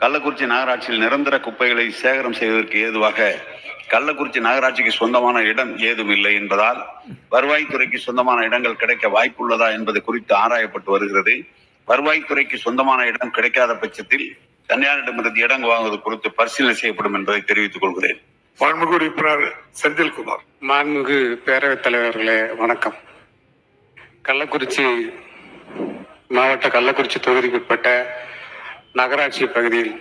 கள்ளக்குறிச்சி நகராட்சியில் நிரந்தர குப்பைகளை சேகரம் செய்வதற்கு ஏதுவாக கள்ளக்குறிச்சி நகராட்சிக்கு சொந்தமான இடம் ஏதும் இல்லை என்பதால் வருவாய்த்துறைக்கு சொந்தமான இடங்கள் கிடைக்க வாய்ப்புள்ளதா என்பது குறித்து ஆராயப்பட்டு வருகிறது. வருவாய்த்துறைக்கு சொந்தமான இடம் கிடைக்காத பட்சத்தில் தனியாரிடமிருந்து இடம் வாங்குவது குறித்து பரிசீலனை செய்யப்படும் என்பதை தெரிவித்துக் கொள்கிறேன். மாண்புமிகு உறுப்பினர் செந்தில்குமார். மாண்புமிகு பேரவைத் தலைவர்களே வணக்கம். கள்ளக்குறிச்சி மாவட்ட கள்ளக்குறிச்சி தொகுதிக்குட்பட்ட நகராட்சி பகுதியில்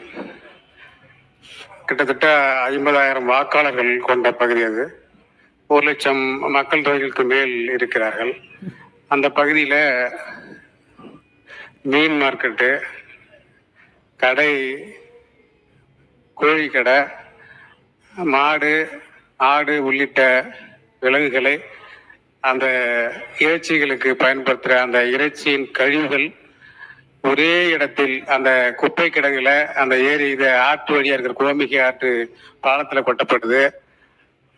கிட்டத்தட்ட ஐம்பதாயிரம் வாக்காளர்கள் கொண்ட பகுதி அது. ஒரு லட்சம் மக்கள் தொகைகளுக்கு மேல் இருக்கிறார்கள். அந்த பகுதியில் மீன் மார்க்கெட்டு கடை கோழி கடை மாடு ஆடு உள்ளிட்ட விலங்குகளை அந்த இறைச்சிகளுக்கு பயன்படுத்துகிற அந்த இறைச்சியின் கழிவுகள் ஒரே இடத்தில் அந்த குப்பை கிடங்குல அந்த ஏரி இது ஆற்று வழியா இருக்கிற கோமிகை ஆற்று பாலத்துல கொட்டப்படுது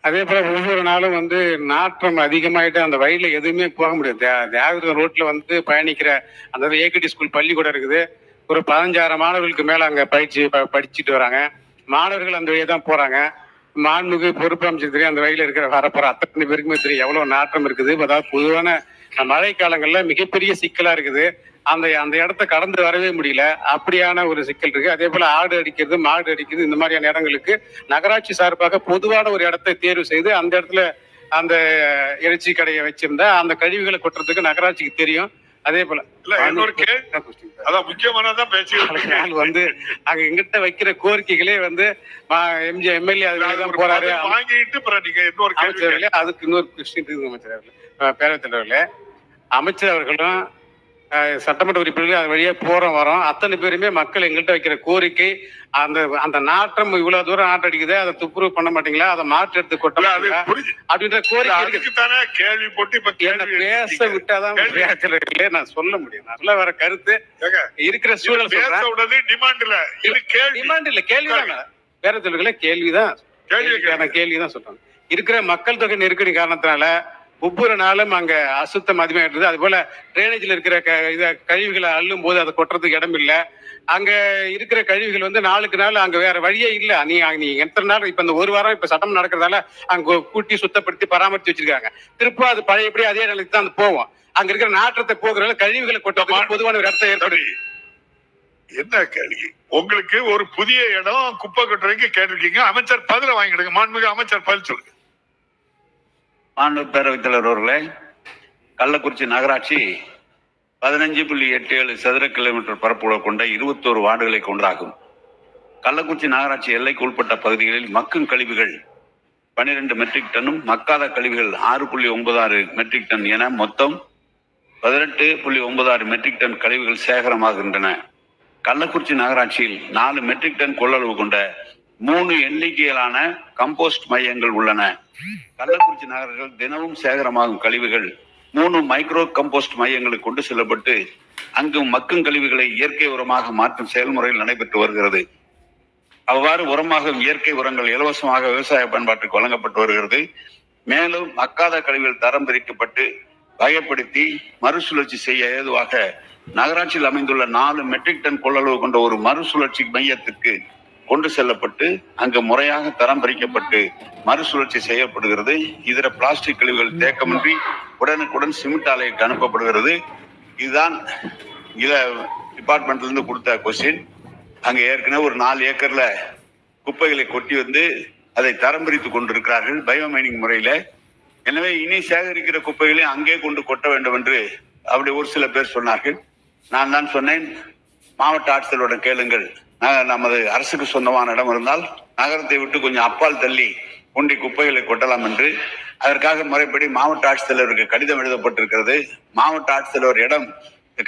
அதே போல ஒவ்வொரு நாளும் வந்து நாற்றம் அதிகமாயிட்டு அந்த வழியில எதுவுமே போக முடியாது. தியா- ரோட்ல வந்து பயணிக்கிற அந்த ஏகடி ஸ்கூல் பள்ளிக்கூடம் இருக்குது. ஒரு பதினஞ்சாயிரம் மாணவர்களுக்கு மேல அங்க பயிற்சி ப- படிச்சுட்டு வராங்க. மாணவர்கள் அந்த வழியா தான் போறாங்க. மாண்புமிகு பொறுப்பு அமைச்சர் தெரியும் அந்த வழியில இருக்கிற வரப்போற அத்தனை பேருக்குமே தெரியும் எவ்வளவு நாற்றம் இருக்குது. அதாவது பொதுவான மழை காலங்கள்ல மிகப்பெரிய சிக்கலா இருக்குது. அந்த அந்த இடத்த கடந்து வரவே முடியல. அப்படியான ஒரு சிக்கல் இருக்கு. அதே போல ஆடு அடிக்கிறது மாடு அடிக்கிறது இந்த மாதிரியான இடங்களுக்கு நகராட்சி சார்பாக பொதுவான ஒரு இடத்தை தேர்வு செய்து அந்த இடத்துல அந்த இறைச்சி கடையை வச்சிருந்தா அந்த கழிவுகளை கொட்டுறதுக்கு நகராட்சிக்கு தெரியும். அதே போல. அதான் முக்கியமானதான் நாள் வந்து அங்க எங்கிட்ட வைக்கிற கோரிக்கைகளே வந்து எம்ஜி எம்எல்ஏ அதுதான் போறாரு. வாங்கிட்டு அதுக்கு இன்னொரு கொஸ்டின் இருக்குது அமைச்சர் அவர்களே. அமைச்சர் அவர்களும் சட்டமன்ற உறுப்பினர்கள் அது வழியா போறோம் வரோம். அத்தனை பேருமே மக்கள் எங்கள்கிட்ட வைக்கிற கோரிக்கை அந்த அந்த நாற்றம் இவ்வளவு தூரம் நாட்டம் அடிக்குது அதை துப்புரவு பண்ண மாட்டீங்களா? அதை மாற்று எடுத்து கொட்ட இல்ல, அது மாட்டீங்களா? புரிஞ்சு. அப்படின்ற கோரிக்கை கேள்வி போட்டு இப்ப கேள்வி பேச. விட்டாதான் கேள்வி. நான் சொல்ல முடியும். நான் சொல்ல வர கருத்து இருக்கிற சூழல் டிமாண்ட் இல்ல. இது கேள்வி. டிமாண்ட் இல்ல கேள்விதான் பேரவைத் தலைவர்களே கேள்விதான் கேள்வி கேள்விதான் சொல்றாங்க இருக்கிற மக்கள் தொகை நெருக்கடி காரணத்தினால ஒவ்வொரு நாளும் அங்க அசுத்தம் அதிகமாயிடுது அது போல டிரைனேஜ்ல இருக்கிற க இத கழிவுகளை அள்ளும் போது அதை கொட்டுறதுக்கு இடம் இல்ல. அங்க இருக்கிற கழிவுகள் வந்து நாளுக்கு நாள் அங்க வேற வழியே இல்ல. நீ நீ எத்தனை நாள் இப்ப இந்த ஒரு வாரம் இப்ப சட்டம் நடக்கிறதால அங்க கூட்டி சுத்தப்படுத்தி பராமரிச்சு வச்சிருக்காங்க. திரும்ப அது பழையபடி அதே நிலைக்கு தான் போவோம். அங்க இருக்கிற நாற்றத்தை போகிறதால கழிவுகளை கொட்டுறதுக்கு பொதுவான ஒரு இடத்தை ஏற்படுது என்ன கேள்வி? உங்களுக்கு ஒரு புதிய இடம் குப்பை கொட்டுறதுக்கு கேட்டிருக்கீங்க. அமைச்சர் பதில வாங்கிடுங்க. மாண்புமிகு அமைச்சர் பதில் சொல்லுங்க. மாநில பேரவைத் தலைவர் அவர்களே கள்ளக்குறிச்சி நகராட்சி பதினஞ்சு புள்ளி எட்டு ஏழு சதுர கிலோமீட்டர் பரப்பளவு கொண்ட இருபத்தோரு வார்டுகளை கொண்டாகும். கள்ளக்குறிச்சி நகராட்சி எல்லைக்கு உட்பட்ட பகுதிகளில் மக்கும் கழிவுகள் பன்னிரெண்டு மெட்ரிக் டன்னும் மக்காத கழிவுகள் ஆறு புள்ளி ஒன்பது ஆறு மெட்ரிக் டன் என மொத்தம் பதினெட்டு புள்ளி ஒன்பது ஆறு மெட்ரிக் டன் கழிவுகள் சேகரமாகின்றன. கள்ளக்குறிச்சி நகராட்சியில் நாலு மெட்ரிக் டன் கொள்ளளவு கொண்ட மூணு எண்ணிக்கையிலான கம்போஸ்ட் மையங்கள் உள்ளன. கள்ளக்குறிச்சி நகர்கள் தினமும் சேகரமாகும் கழிவுகள். மூணு மைக்ரோ கம்போஸ்ட் மையங்களுக்கு கொண்டு செல்லப்பட்டு அங்கு மக்கும் கழிவுகளை இயற்கை உரமாக மாற்றும் செயல்முறையில் நடைபெற்று வருகிறது. அவ்வாறு உரமாகும் இயற்கை உரங்கள் இலவசமாக விவசாய பயன்பாட்டுக்கு வழங்கப்பட்டு வருகிறது. மேலும் மக்காத கழிவுகள் தரம் பிரிக்கப்பட்டு வகைப்படுத்தி மறுசுழற்சி செய்ய ஏதுவாக நகராட்சியில் அமைந்துள்ள நாலு மெட்ரிக் டன் கொள்ளளவு கொண்ட ஒரு மறுசுழற்சி மையத்துக்கு கொண்டு செல்லப்பட்டு அங்கு முறையாக தரம் பிரிக்கப்பட்டு மறுசுழற்சி செய்யப்படுகிறது. இதர பிளாஸ்டிக் கழிவுகள் தேக்கமின்றி உடனுக்குடன் சிமெண்ட் ஆலைக்கு அனுப்பப்படுகிறது. இதுதான் இத டிபார்ட்மெண்ட்ல இருந்து கொடுத்த கொஸ்டின். அங்க ஏற்கனவே ஒரு நாலு ஏக்கர்ல குப்பைகளை கொட்டி வந்து அதை தரம் பிரித்து கொண்டிருக்கிறார்கள் பயோமைனிங் முறையில. எனவே இனி சேகரிக்கிற குப்பைகளை அங்கே கொண்டு கொட்ட வேண்டும் என்று அப்படி ஒரு சில பேர் சொன்னார்கள். நான் தான் சொன்னேன். மாவட்ட ஆட்சியருடன் கேளுங்கள். நமது அரசுக்கு சொந்தமான இடம் இருந்தால் நகரத்தை விட்டு கொஞ்சம் அப்பால் தள்ளி கொண்டி குப்பைகளை கொட்டலாம் என்று. அதற்காக முறைப்படி மாவட்ட ஆட்சித்தலைவருக்கு கடிதம் எழுதப்பட்டிருக்கிறது. மாவட்ட ஆட்சித்தலைவர் இடம்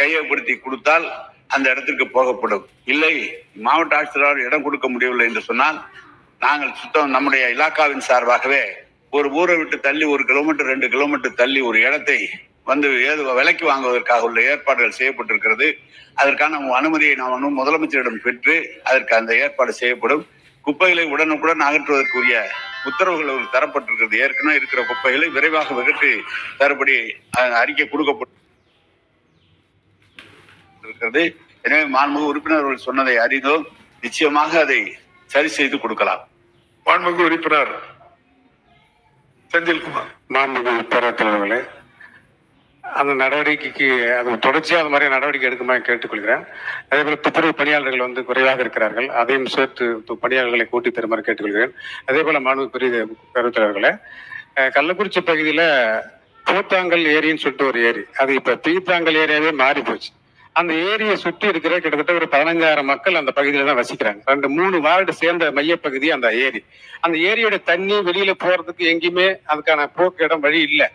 கையகப்படுத்தி கொடுத்தால் அந்த இடத்திற்கு போகப்படும். இல்லை மாவட்ட ஆட்சித்தலைவர் இடம் கொடுக்க முடியவில்லை என்று சொன்னால் நாங்கள் சுத்தம் நம்முடைய இலாக்காவின் சார்பாகவே ஒரு ஊரை விட்டு தள்ளி ஒரு கிலோமீட்டர் ரெண்டு கிலோமீட்டர் தள்ளி ஒரு இடத்தை வந்து ஏது விலைக்கு வாங்குவதற்காக உள்ள ஏற்பாடுகள் செய்யப்பட்டிருக்கிறது. அதற்கான அனுமதியை நாம் வந்து முதலமைச்சரிடம் பெற்று அதற்கு அந்த ஏற்பாடு செய்யப்படும். குப்பைகளை உடனுக்குடன் அகற்றுவதற்குரிய உத்தரவுகள் அவருக்கு தரப்பட்டிருக்கிறது. ஏற்கனவே இருக்கிற குப்பைகளை விரைவாக வெகற்றி தரப்படி அஹ், அறிக்கை கொடுக்கப்பட்டு இருக்கிறது எனவே மாண்புமிகு உறுப்பினர்கள் சொன்னதை அறிந்தோம். நிச்சயமாக அதை சரி செய்து கொடுக்கலாம். மாண்புமிகு உறுப்பினர் செந்தில்குமார். மாண்புமிகு பேரவைத் தலைவர்களே அந்த நடவடிக்கைக்கு அது தொடர்ச்சியாக அது மாதிரி நடவடிக்கை எடுக்குமாறு கேட்டுக்கொள்கிறேன். அதே போல துப்புரவு பணியாளர்கள் வந்து குறைவாக இருக்கிறார்கள். அதையும் சேர்த்து பணியாளர்களை கூட்டி தருமாறு கேட்டுக்கொள்கிறேன். அதே போல மாணவ பெரிய பேரவைத் கள்ளக்குறிச்சி பகுதியில போத்தாங்கல் ஏரின்னு சொல்லிட்டு ஒரு ஏரி. அது இப்ப பீத்தாங்கல் ஏரியாவே மாறி போச்சு அந்த ஏரியை சுற்றி இருக்கிற கிட்டத்தட்ட ஒரு பதினஞ்சாயிரம் மக்கள் அந்த பகுதியில தான் வசிக்கிறாங்க. ரெண்டு மூணு வார்டு சேர்ந்த மையப்பகுதி அந்த ஏரி. அந்த ஏரியோட தண்ணி வெளியில போறதுக்கு எங்கேயுமே அதுக்கான போக்கு இடம் வழி இல்லை.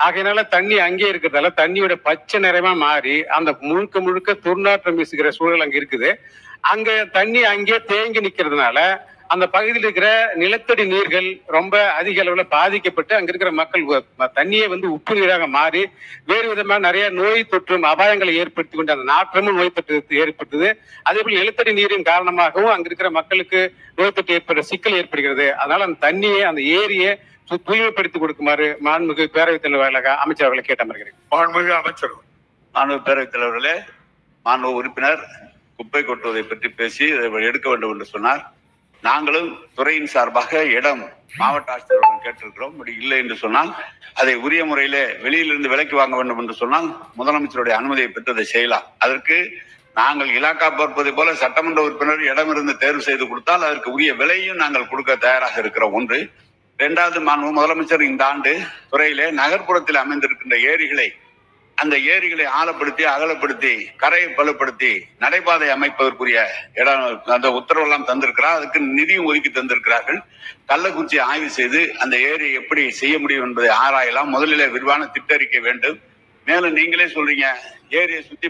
ஆகையினால தண்ணி அங்கே இருக்கிறதால தண்ணியோட பச்சை நிறமா மாறி அந்த முழுக்க முழுக்க துர்நாற்றம் வீசுகிற சூழல் அங்க இருக்குது. அங்க தண்ணி அங்கே தேங்கி நிக்கிறதுனால அந்த பகுதியில் இருக்கிற நிலத்தடி நீர்கள் ரொம்ப அதிக அளவுல பாதிக்கப்பட்டு அங்க இருக்கிற மக்கள் தண்ணியை வந்து உப்பு நீராக மாறி வேறு விதமா நிறைய நோய் தொற்றும் அபாயங்களை ஏற்படுத்தி கொண்டு அந்த நாற்றமும் நோய் தொற்று ஏற்பட்டது அதே போல நிலத்தடி நீரின் காரணமாகவும் அங்க இருக்கிற மக்களுக்கு நோய் தொற்று ஏற்படுற சிக்கல் ஏற்படுகிறது. அதனால அந்த தண்ணியை அந்த ஏரியை தூய்மைப்படுத்தி கொடுக்குமாறு மாண்புமிகு பேரவைத் தலைவர் அமைச்சர் அவர்களை கேட்ட அமர்கிறேன் மாண்புமிகு அமைச்சர். மாண்பு பேரவைத் தலைவர்களே மாண்பு உறுப்பினர் குப்பை கொட்டுவதை பற்றி பேசி இதை எடுக்க வேண்டும் என்று சொன்னார். நாங்களும் துறையின் சார்பாக இடம் மாவட்ட ஆட்சியரிடம் கேட்டிருக்கிறோம். அப்படி இல்லை என்று சொன்னால் அதை உரிய முறையிலே வெளியிலிருந்து விலைக்கு வாங்க வேண்டும் என்று சொன்னால் முதலமைச்சருடைய அனுமதியை பெற்று அதை செய்யலாம். அதற்கு நாங்கள் இலாக்கா பார்ப்பதை போல சட்டமன்ற உறுப்பினர் இடமிருந்து தேர்வு செய்து கொடுத்தால் அதற்கு உரிய விலையும் நாங்கள் கொடுக்க தயாராக இருக்கிறோம். ஒன்று இரண்டாவது மாண்பு முதலமைச்சர் இந்த ஆண்டு துறையிலே நகர்ப்புறத்தில் அமைந்திருக்கின்ற ஏரிகளை அந்த ஏரிகளை ஆழப்படுத்தி அகலப்படுத்தி கரையை பலப்படுத்தி நடைபாதை அமைப்பதற்குரிய இடம் அந்த உத்தரவெல்லாம் தந்திருக்கிறார். அதுக்கு நிதியும் ஒதுக்கி தந்திருக்கிறார்கள். கள்ளக்குறிச்சி ஆய்வு செய்து அந்த ஏரியை எப்படி செய்ய முடியும் என்பதை ஆராயலாம். முதலில் விரிவான திட்டறிக்கை வேண்டும். மேலும் நீங்களே சொல்றீங்க ஏரியை சுத்தி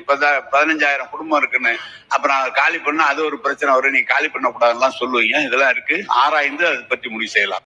பதினஞ்சாயிரம் குடும்பம் இருக்குன்னு. அப்புறம் அதை காலி பண்ணா அது ஒரு பிரச்சனை வரும் நீ காலி பண்ணக்கூடாதுலாம் சொல்லுவீங்க. இதெல்லாம் இருக்கு. ஆராய்ந்து அதை பற்றி முடிவு செய்யலாம்.